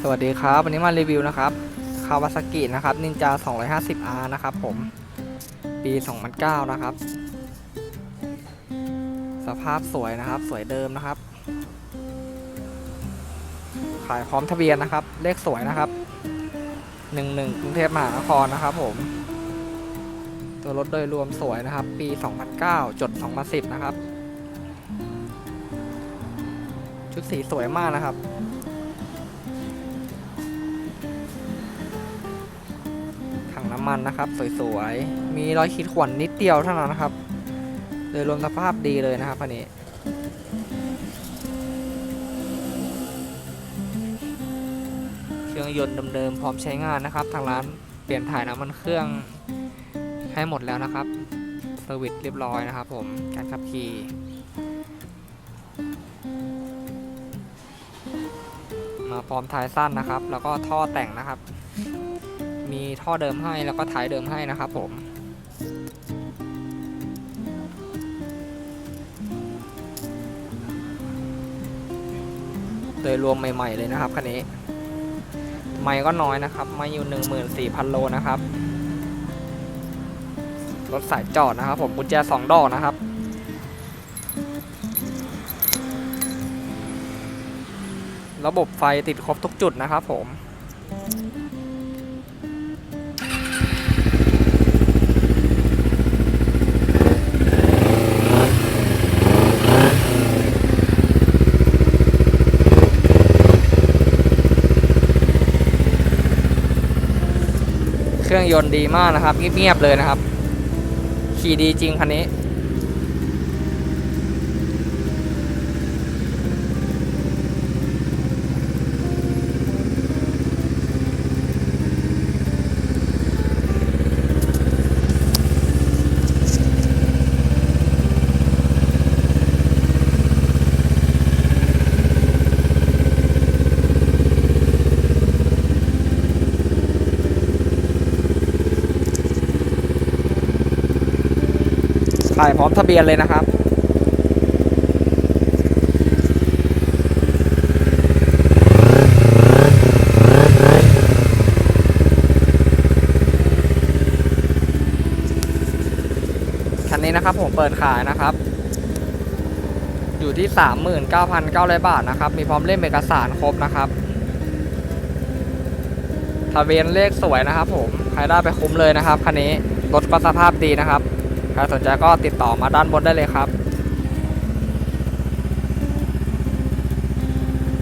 สวัสดีครับ วันนี้มารีวิวนะครับคาวาซากินะครับนินจา 250R นะครับผม ปี 2009 นะครับ สภาพสวยนะครับ สวยเดิมนะครับ ขายพร้อมทะเบียนนะครับ เลขสวยนะครับ 11กรุงเทพมหานครนะครับผม ตัวรถโดยรวมสวยนะครับ ปี 2009 จด 2010 นะครับ ชุดสีสวยมากนะครับ น้ำมันนะครับ สวยๆ มีรอยขีดข่วนนิดเดียวเท่านั้นนะครับโดยรวมสภาพดีเลยนะครับคันนี้เครื่องยนต์เดิมๆพร้อมใช้งานนะครับ ทางร้านเปลี่ยนถ่ายน้ำมันเครื่องให้หมดแล้วนะครับเซอร์วิสเรียบร้อยนะครับ ผมการขับขี่มาพร้อมท้ายสั้นนะครับ แล้วก็ท่อแต่งนะครับ มีท่อเดิมให้แล้วก็ท้ายเดิมให้นะครับผมโดยรวมใหม่ ๆ เลยนะครับคันนี้ ไม่ก็น้อยนะครับ ไม่อยู่ 14,000 โลนะครับ รถสายจอดนะครับ ผมกุญแจสองดอกนะครับ ระบบไฟติดครบทุกจุดนะครับผม รื่องยนต์ดีมากนะครับเงียบๆเลยนะครับ ขี่ดีจริงคันนี้ ขายพร้อมทะเบียนเลยนะครับ คันนี้นะครับผมเปิดขายนะครับ อยู่ที่ 39,900 บาทนะครับ มีพร้อมเล่มเอกสารครบนะครับทะเบียนเลขสวยนะครับผม ใครได้ไปคุ้มเลยนะครับคันนี้รถก็สภาพดีนะครับ ใครสนใจก็ติดต่อมาด้านบนได้เลยครับ